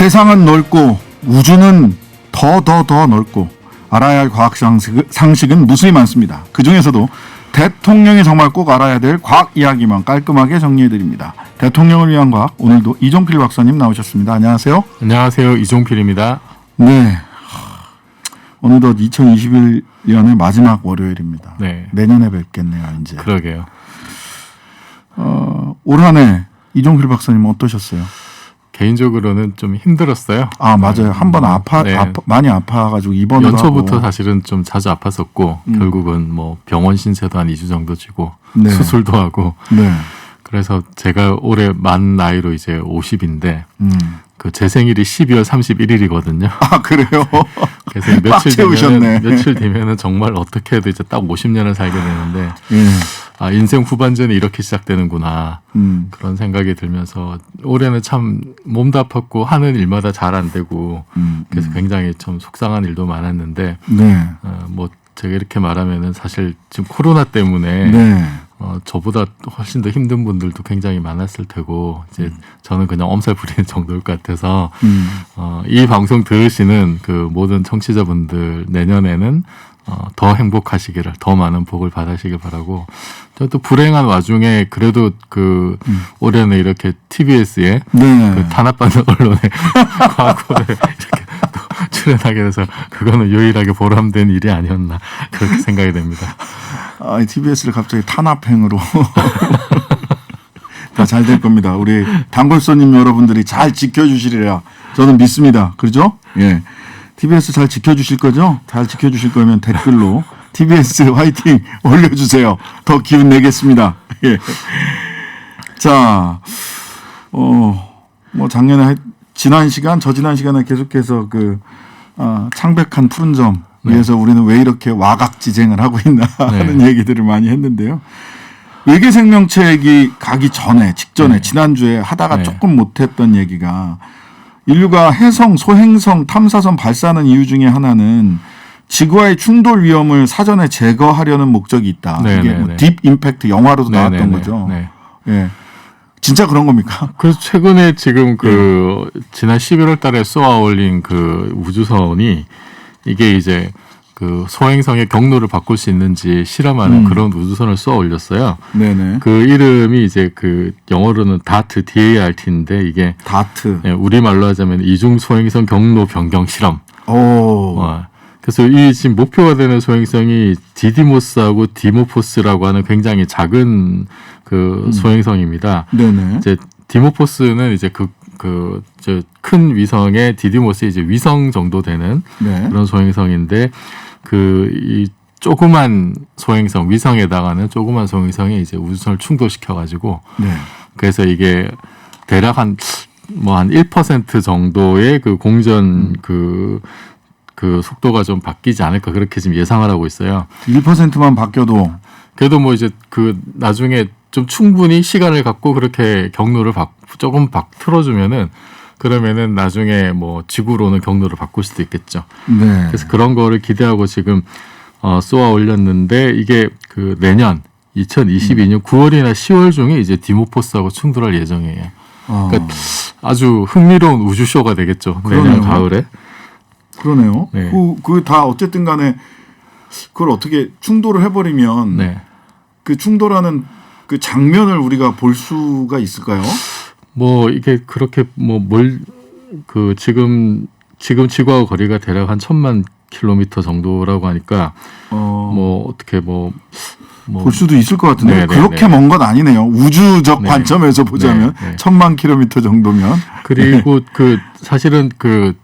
세상은 넓고 우주는 더 더더 넓고 알아야 할 과학 상식, 상식 은 무수히 많습니다. 그 중에서도 대통령이 정말 꼭 알아야 될 과학 이야기만 깔끔하게 정리해 드립니다. 대통령을 위한 과학 오늘도 이종필 박사님 나오셨습니다. 안녕하세요. 안녕하세요. 이종필입니다. 네. 어느덧 2021년의 마지막 월요일입니다. 네. 내년에 뵙겠네요, 이제. 그러게요. 어, 올 한해 이종필 박사님 어떠셨어요? 개인적으로는 좀 힘들었어요. 아 맞아요. 한번 아파, 네. 아파 많이 아파가지고 입원을 연초부터 하고. 사실은 좀 자주 아팠었고 음. 결국은 뭐 병원 신세도 한 2주 정도 지고 네. 수술도 하고 네. 그래서 제가 올해 만 나이로 이제 50인데 음. 그제 생일이 12월 31일이거든요. 아 그래요? 그래서 며칠. 되면은 며칠 되면은 정말 어떻게 해도 이제 딱 50년을 살게 되는데 예. 아 인생 후반전이 이렇게 시작되는구나. 음. 그런 생각이 들면서 올해는 참 몸도 아팠고 하는 일마다 잘 안 되고 음. 그래서 굉장히 좀 속상한 일도 많았는데 네. 어, 뭐 제가 이렇게 말하면은 사실 지금 코로나 때문에 네. 어, 저보다 훨씬 더 힘든 분들도 굉장히 많았을 테고 이제 음. 저는 그냥 엄살 부리는 정도일 것 같아서 음. 어, 이 방송 들으시는 그 모든 청취자분들 내년에는 어, 더 행복하시기를 더 많은 복을 받으시길 바라고 저또 불행한 와중에 그래도 그 음. 올해는 이렇게 TBS에 네. 그 탄압받는 언론에 과거를 이렇게 또 출연하게 돼서 그거는 유일하게 보람된 일이 아니었나 그렇게 생각이 됩니다. 아, TBS를 갑자기 탄압행으로 다 잘 될 겁니다. 우리 단골 손님 여러분들이 잘 지켜주시리라 저는 믿습니다. 그렇죠? 예. TBS 잘 지켜주실 거죠? 잘 지켜주실 거면 댓글로 TBS 화이팅 올려주세요. 더 기운 내겠습니다. 예. 자, 어, 뭐 작년에 하- 지난 시간, 저 지난 시간에 계속해서 그 아, 창백한 푸른 점 네. 위에서 우리는 왜 이렇게 와각지쟁을 하고 있나 하는 네. 얘기들을 많이 했는데요. 외계 생명체기 가기 전에 직전에 네. 지난주에 하다가 네. 조금 못했던 얘기가 인류가 해성 소행성 탐사선 발사하는 이유 중에 하나는 지구와의 충돌 위험을 사전에 제거하려는 목적이 있다. 네, 이게 네, 뭐 네. 딥 임팩트 영화로도 네, 나왔던 네, 네. 거죠. 네. 예. 진짜 그런 겁니까? 그래서 최근에 지금 그 지난 11월 달에 쏘아 올린 그 우주선이 이게 이제 그 소행성의 경로를 바꿀 수 있는지 실험하는 음. 그런 우주선을 쏘아 올렸어요. 네네. 그 이름이 이제 그 영어로는 다트 DART인데 이게 다트. 예, 우리 말로 하자면 이중 소행성 경로 변경 실험. 오. 어, 그래서 이 지금 목표가 되는 소행성이 디디모스하고 디모포스라고 하는 굉장히 작은 그 음. 소행성입니다. 네네. 이제 디모포스는 이제 그 그저큰 위성의 디디모스 이제 위성 정도 되는 네. 그런 소행성인데 그이 조그만 소행성 위성에다가는 조그만 소행성이 이제 우주선을 충돌시켜 가지고 네. 그래서 이게 대략 한 뭐 한1% 정도의 그 공전 그, 그 속도가 좀 바뀌지 않을까 그렇게 지금 예상을 하고 있어요. 1%만 바뀌어도 그래도 뭐 이제 그 나중에 좀 충분히 시간을 갖고 그렇게 경로를 바, 조금 바, 틀어주면은 그러면은 나중에 뭐 지구로는 경로를 바꿀 수도 있겠죠. 네. 그래서 그런 거를 기대하고 지금 어, 쏘아 올렸는데 이게 그 내년 2022년 9월이나 10월 중에 이제 디모포스하고 충돌할 예정이에요. 어, 그러니까 아주 흥미로운 우주쇼가 되겠죠. 내년 그러네요. 가을에. 그러네요. 네. 그, 그다 어쨌든 간에 그걸 어떻게 충돌을 해버리면 네. 그 충돌하는 그 장면을 우리가 볼 수가 있을까요? 뭐 이게 그렇게 뭐 뭘 그 지금 지금 지구하고 거리가 대략 한 천만 킬로미터 정도라고 하니까 어, 뭐 어떻게 뭐뭐볼 수도 있을 것 같은데 네, 네, 그렇게 네. 먼건 아니네요. 우주적 네. 관점에서 보자면 네, 네. 천만 킬로미터 정도면 그리고 그 사실은 그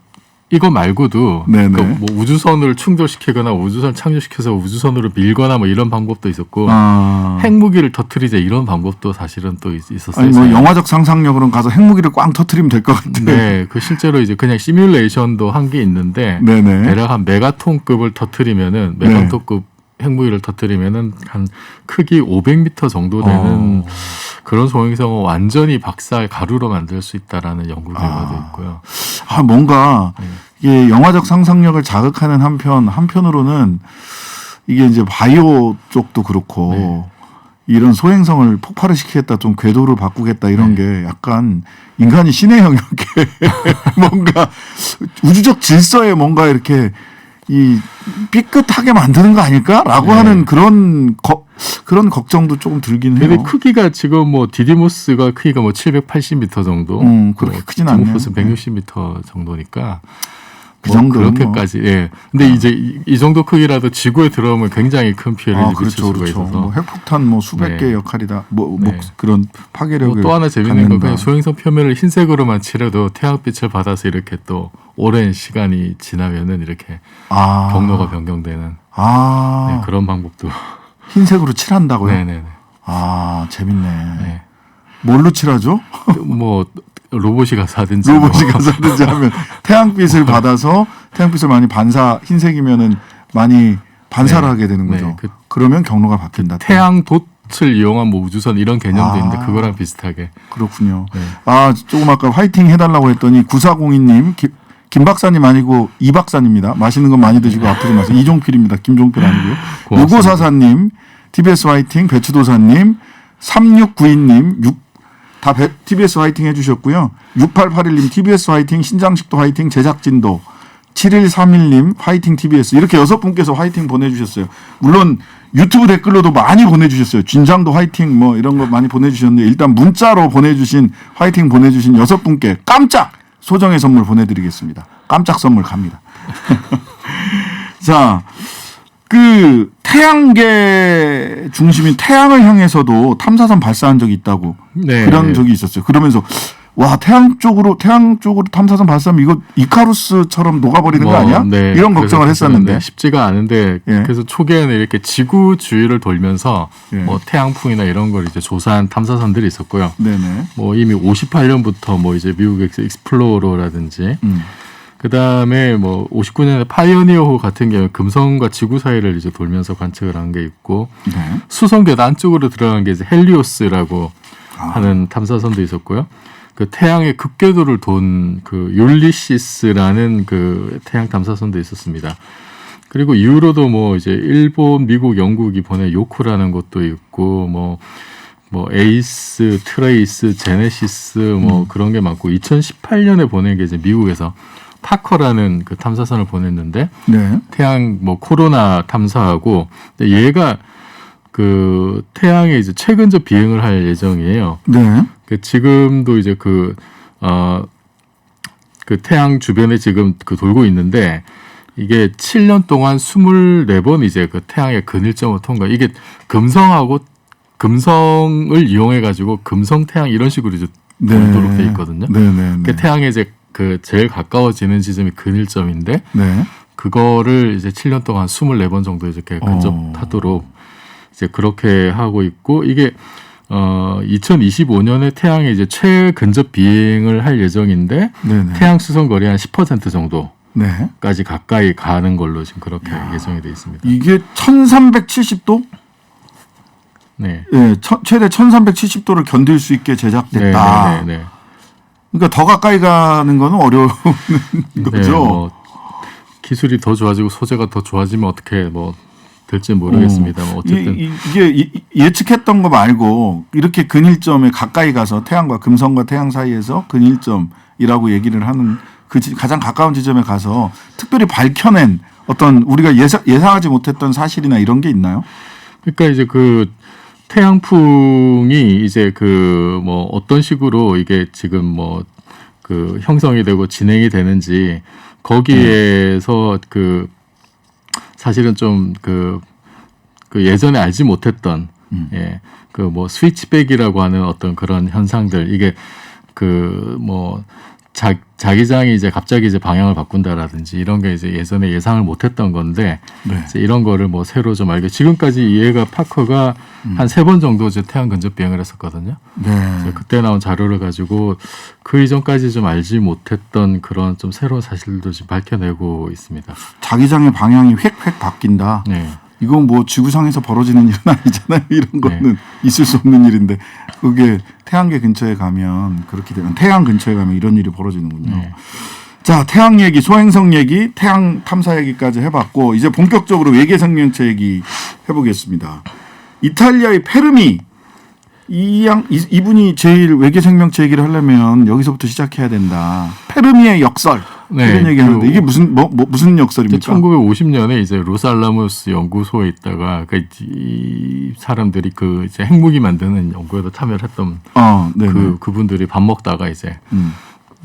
이거 말고도 네네. 그뭐 우주선을 충돌시키거나 우주선 착륙시켜서 우주선으로 밀거나 뭐 이런 방법도 있었고 아, 핵무기를 터트리자 이런 방법도 사실은 또 있- 있었어요. 아니 뭐 영화적 상상력으로는 가서 핵무기를 꽝 터트리면 될 것 같은데. 네, 그 실제로 이제 그냥 시뮬레이션도 한 게 있는데 네네. 대략 한 메가톤급을 터트리면은 네. 메가톤급 핵무기를 터트리면은 한 크기 500m 정도 되는 어. 그런 소행성을 완전히 박살 가루로 만들 수 있다라는 연구 결과도 아. 있고요. 아 뭔가 네. 이게 영화적 상상력을 자극하는 한편 한편으로는 이게 이제 바이오 쪽도 그렇고 네. 이런 소행성을 폭발을 시키겠다, 좀 궤도를 바꾸겠다 이런 게 약간 인간이 신의 영역에 뭔가 우주적 질서에 뭔가 이렇게 이 삐끗하게 만드는 거 아닐까라고 네. 하는 그런 거, 그런 걱정도 조금 들긴 해요. 근데 크기가 지금 뭐 디디모스가 크기가 뭐 780m 정도, 음, 그렇게 크진 않네요. 디모스는 160m 정도니까 그뭐 정도는 그렇게까지 예. 근데 이제 이, 이 정도 크기라도 지구에 들어오면 굉장히 큰 피해를 아, 그렇죠, 수가 그렇죠. 있어서 뭐 핵폭탄 뭐 수백 네. 개의 역할이다. 뭐, 네. 뭐 그런 파괴력을 뭐또 하나 재밌는 건. 그냥 소행성 표면을 흰색으로만 칠해도 태양빛을 받아서 이렇게 또 오랜 시간이 지나면은 이렇게 아, 경로가 변경되는 아, 네, 그런 방법도 흰색으로 칠한다고요? 네네네. 아, 재밌네. 네. 뭘로 칠하죠? 뭐 로봇이 가서 하든지 로봇이 뭐. 가서든지 하면 태양빛을 받아서 태양빛을 많이 반사 흰색이면은 많이 반사를 네. 하게 되는 거죠. 네, 그 그러면 경로가 바뀐다. 태양 돛을 이용한 뭐 우주선 이런 개념도 아. 있는데 그거랑 비슷하게 그렇군요. 네. 아, 조금 아까 화이팅 해달라고 했더니 9402님, 김, 김 박사님 아니고 이 박사입니다. 맛있는 거 많이 드시고 아프지 마세요. 이종필입니다. 김종필 아니고요. 고맙습니다. 유고사사님, TBS 화이팅, 배추도사님, 3692님, 6, 다 배, TBS 화이팅 해주셨고요. 6881님, TBS 화이팅, 신장식도 화이팅, 제작진도. 7131님, 화이팅 TBS. 이렇게 여섯 분께서 화이팅 보내주셨어요. 물론 유튜브 댓글로도 많이 보내주셨어요. 진장도 화이팅 뭐 이런 거 많이 보내주셨는데 일단 문자로 보내주신 화이팅 보내주신 여섯 분께 깜짝 소정의 선물 보내드리겠습니다. 깜짝 선물 갑니다. 자, 그 태양계 중심인 태양을 향해서도 탐사선 발사한 적이 있다고 네. 그런 적이 있었어요. 그러면서 와 태양 쪽으로 태양 쪽으로 탐사선 발사하면 이거 이카루스처럼 녹아버리는 거 뭐, 아니야? 네. 이런 걱정을 했었는데 네, 쉽지가 않은데 예. 그래서 초기에는 이렇게 지구 주위를 돌면서 예. 뭐 태양풍이나 이런 걸 이제 조사한 탐사선들이 있었고요. 네네. 뭐 이미 58년부터 뭐 이제 미국의 익스플로러라든지 음. 그 다음에 뭐 59년에 파이어니어호 같은 경우 금성과 지구 사이를 이제 돌면서 관측을 한 게 있고 네. 수성궤도 안쪽으로 들어간 게 이제 헬리오스라고 아. 하는 탐사선도 있었고요. 그 태양의 극궤도를 돈 그 율리시스라는 그 태양 탐사선도 있었습니다. 그리고 이후로도 뭐 이제 일본, 미국, 영국이 보낸 요코라는 것도 있고 뭐뭐 에이스, 트레이스, 제네시스 뭐 그런 게 많고 2018년에 보낸 게 이제 미국에서 파커라는 그 탐사선을 보냈는데 네. 태양 뭐 코로나 탐사하고 얘가 그 태양에 이제 최근접 비행을 할 예정이에요. 네. 그 지금도 이제 그 어, 그 태양 주변에 지금 그 돌고 있는데 이게 7년 동안 24번 이제 그 태양의 근일점을 통과. 이게 금성하고 금성을 이용해 가지고 금성 태양 이런 식으로 이제 돌도록 돼 있거든요. 네네. 그 태양에 이제 그 제일 가까워지는 지점이 근일점인데 네. 그거를 이제 7년 동안 24번 정도 이렇게 어. 근접하도록 이제 그렇게 하고 있고 이게 어 2025년에 태양에 이제 최근접 비행을 할 예정인데 네네. 태양 수선 거리 한 10% 정도까지 네. 가까이 가는 걸로 지금 그렇게 예정이 돼 있습니다. 이게 1370도? 네. 예, 천- 최대 1370도를 견딜 수 있게 네, 제작됐다. 네, 네, 네. 그러니까 더 가까이 가는 거는 어려운 거죠. 네, 뭐 기술이 더 좋아지고 소재가 더 좋아지면 어떻게 뭐 될지 모르겠습니다. 뭐 어쨌든 이, 게 이- 예측했던 거 말고 이렇게 근일점에 가까이 가서 태양과 금성과 태양 사이에서 근일점이라고 얘기를 하는 그 지- 가장 가까운 지점에 가서 특별히 밝혀낸 어떤 우리가 예상, 예상하지 못했던 사실이나 이런 게 있나요? 그러니까 이제 그 태양풍이 이제 그 뭐 어떤 식으로 이게 지금 뭐 그 형성이 되고 진행이 되는지 거기에서 그 사실은 좀그 그 예전에 알지 못했던 음. 예 그 뭐 스위치백이라고 하는 어떤 그런 현상들 이게 그뭐 자, 자기장이 이제 갑자기 이제 방향을 바꾼다라든지 이런 게 이제 예전에 예상을 못했던 건데 네. 이제 이런 거를 뭐 새로 좀 알게 지금까지 이 얘가 파커가 한세 번 정도 이제 태양 근접 비행을 했었거든요. 네. 그때 나온 자료를 가지고 그 이전까지 좀 알지 못했던 그런 좀 새로운 사실도 지금 밝혀내고 있습니다. 자기장의 방향이 획획 바뀐다. 네. 이건 뭐 지구상에서 벌어지는 일은 아니잖아요. 이런 네. 거는 있을 수 없는 일인데 그게 태양계 근처에 가면 그렇게 되면 태양 근처에 가면 이런 일이 벌어지는군요. 네. 자, 태양 얘기, 소행성 얘기, 태양 탐사 얘기까지 해봤고 이제 본격적으로 외계 생명체 얘기 해보겠습니다. 이탈리아의 페르미 이양 이- 이분이 제일 외계 생명체 얘기를 하려면 여기서부터 시작해야 된다. 페르미의 역설 네, 이런 얘기하는데 그 이게 무슨 뭐, 뭐 무슨 역설입니까? 1950년에 이제 로살라무스 연구소에 있다가 그 이 사람들이 그 이제 핵무기 만드는 연구에도 참여를 했던 어, 네, 그 그분들이 밥 먹다가 이제 음,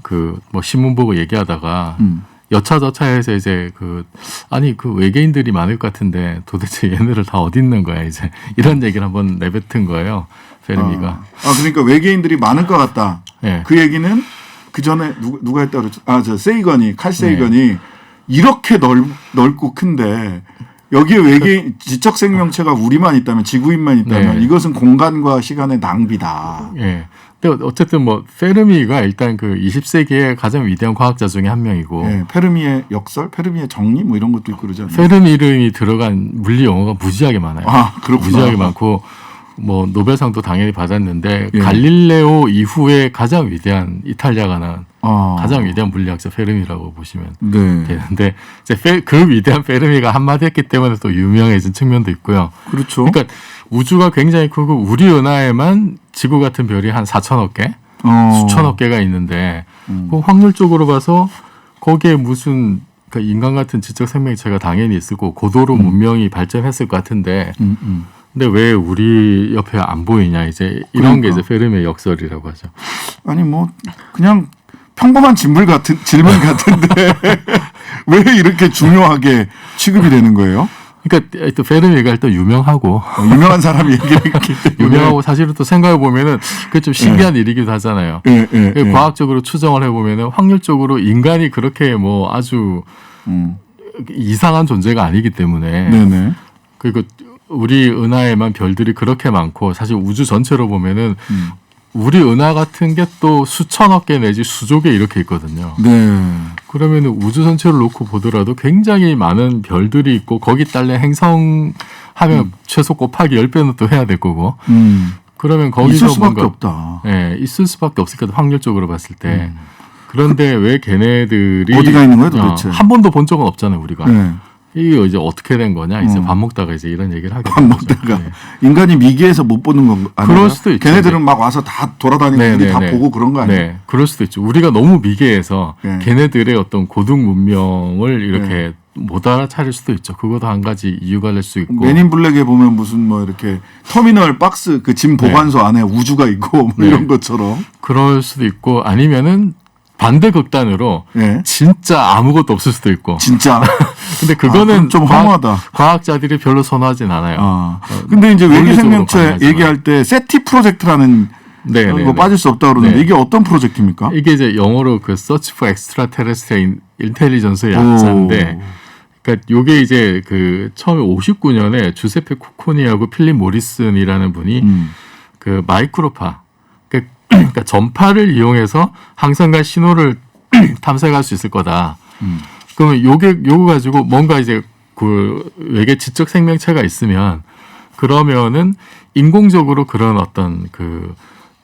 그뭐 신문 보고 얘기하다가 음. 여차저차해서 이제 그 아니 그 외계인들이 많을 것 같은데 도대체 얘네를 다 어디 있는 거야 이제 이런 얘기를 한번 내뱉은 거예요 페르미가 아, 아, 그러니까 외계인들이 많을 것 같다. 예. 그 얘기는 그 전에 누가, 누가 했다 그랬죠? 아, 저 세이건이 칼 세이건이 네. 이렇게 넓, 넓고 큰데 여기에 외계인 지적 생명체가 우리만 있다면 지구인만 있다면 네. 이것은 공간과 시간의 낭비다. 예. 근데 어쨌든 뭐 페르미가 일단 그 20세기의 가장 위대한 과학자 중에 한 명이고 예, 페르미의 역설, 페르미의 정리 뭐 이런 것도 있고 그러잖아요. 페르미 이름이 들어간 물리 용어가 무지하게 많아요. 아, 그렇구나. 무지하게 많고 뭐 노벨상도 당연히 받았는데 예. 갈릴레오 이후에 가장 위대한 이탈리아가 난 아, 가장 위대한 물리학자 페르미라고 보시면 네. 되는데 이제 페- 그 위대한 페르미가 한마디 했기 때문에 또 유명해진 측면도 있고요. 그렇죠. 그러니까 우주가 굉장히 크고 우리 은하에만 지구 같은 별이 한 4천억 개, 어. 수천억 개가 있는데 음. 그 확률적으로 봐서 거기에 무슨 그 인간 같은 지적 생명체가 당연히 있을 거고 고도로 문명이 발전했을 것 같은데 음, 음. 근데 왜 우리 옆에 안 보이냐 이제 이런 게 그러니까. 이제 페르미의 역설이라고 하죠. 아니 뭐 그냥 평범한 질문 같은 질문 같은데 왜 이렇게 중요하게 취급이 되는 거예요? 그러니까 또 페르미가 일단 유명하고 어, 유명한 사람이 얘기했기 때문에 유명하고 사실은 또 생각해 보면은 그게 좀 신기한 일이기도 하잖아요. 예, 예, 그 예. 과학적으로 추정을 해 보면은 확률적으로 인간이 그렇게 뭐 아주 음. 이상한 존재가 아니기 때문에 네네. 그리고 우리 은하에만 별들이 그렇게 많고 사실 우주 전체로 보면은 음. 우리 은하 같은 게 또 수천억 개 내지 수조 개 이렇게 있거든요. 네. 그러면 우주 전체를 놓고 보더라도 굉장히 많은 별들이 있고 거기 딸린 행성 하면 최소 곱하기 10배는 또 해야 될 거고 음. 그러면 거기서 있을 수밖에 없다. 예, 있을 수밖에 없을 거다 확률적으로 봤을 때. 그런데 왜 걔네들이 음. 어디가 있는 거예요, 도대체? 어, 한 번도 본 적은 없잖아요, 우리가. 네. 이게 이제 어떻게 된 거냐? 이제 어. 밥 먹다가 이제 이런 얘기를 하게 밥. 먹다가 네. 인간이 미개해서 못 보는 건 아니에요? 그럴 수도 있죠. 걔네들은 막 와서 다 돌아다니고 네, 네, 다 네. 보고 그런 거 아니에요? 네, 그럴 수도 있죠. 우리가 너무 미개해서 네. 걔네들의 어떤 고등 문명을 이렇게 못 알아차릴 수도 있죠. 그것도 한 가지 이유가 될 수 있고. 맨인 블랙에 보면 무슨 뭐 이렇게 터미널 박스 그 짐 보관소 안에 우주가 있고 뭐 네. 이런 것처럼. 그럴 수도 있고 아니면은 반대 극단으로 예. 진짜 아무것도 없을 수도 있고. 진짜. 근데 아, 그거는 그럼 좀 과학- 허무하다. 과학 자들이 별로 선호하진 않아요. 아. 근데 이제 외계 어, 생명체. 얘기할 때 세티 프로젝트라는 네, 네, 뭐 네. 빠질 수 없다 그러는데 네. 이게 어떤 프로젝트입니까? 이게 이제 영어로 그 Search for Extraterrestrial Intelligence의 약자인데, 그러니까 요게 이제 그 처음에 59년에 주세페 코코니하고 필립 모리슨이라는 분이 음. 그 마이크로파, 그- 그러니까 전파를 이용해서 항성과 신호를 탐색할 수 있을 거다. 음. 그러면 요게 요거 가지고 뭔가 이제 그 외계 지적 생명체가 있으면 그러면은 인공적으로 그런 어떤 그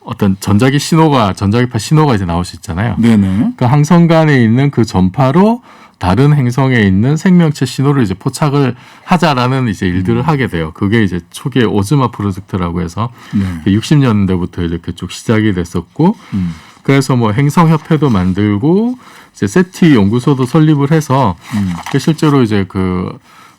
어떤 전자기 신호가 전자기파 신호가 이제 나올 수 있잖아요. 네네. 그 항성 간에 있는 그 전파로 다른 행성에 있는 생명체 신호를 이제 포착을 하자라는 이제 일들을 하게 돼요. 그게 이제 초기에 오즈마 프로젝트라고 해서 네. 60년대부터 이렇게 쭉 시작이 됐었고 음. 그래서 뭐 행성협회도 만들고 이제 세티 연구소도 설립을 해서 음. 그 실제로 이제 그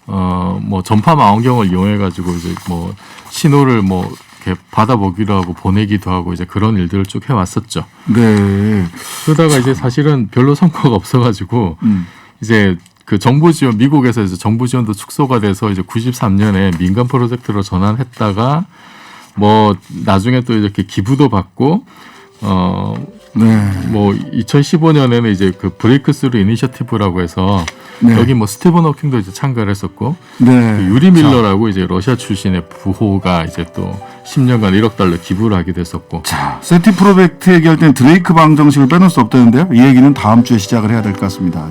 어 뭐 전파 망원경을 이용해 가지고 이제 뭐 신호를 뭐 이렇게 받아보기도 하고 보내기도 하고 이제 그런 일들을 쭉 해왔었죠. 네. 그러다가 이제 사실은 별로 성과가 없어가지고 음. 이제 그 정부 지원 미국에서 이제 정부 지원도 축소가 돼서 이제 93년에 민간 프로젝트로 전환했다가 뭐 나중에 또 이렇게 기부도 받고 어 네. 뭐 2015년에는 이제 그 브레이크스루 이니셔티브라고 해서 네. 여기 뭐 스티븐 호킹도 이제 참가를 했었고 네. 그 유리 밀러라고 이제 러시아 출신의 부호가 이제 또 10년간 1억 달러 기부를 하게 됐었고 자, 세티 프로젝트 얘기할 땐 드레이크 방정식을 빼놓을 수 없다는데요. 이 얘기는 다음 주에 시작을 해야 될 것 같습니다.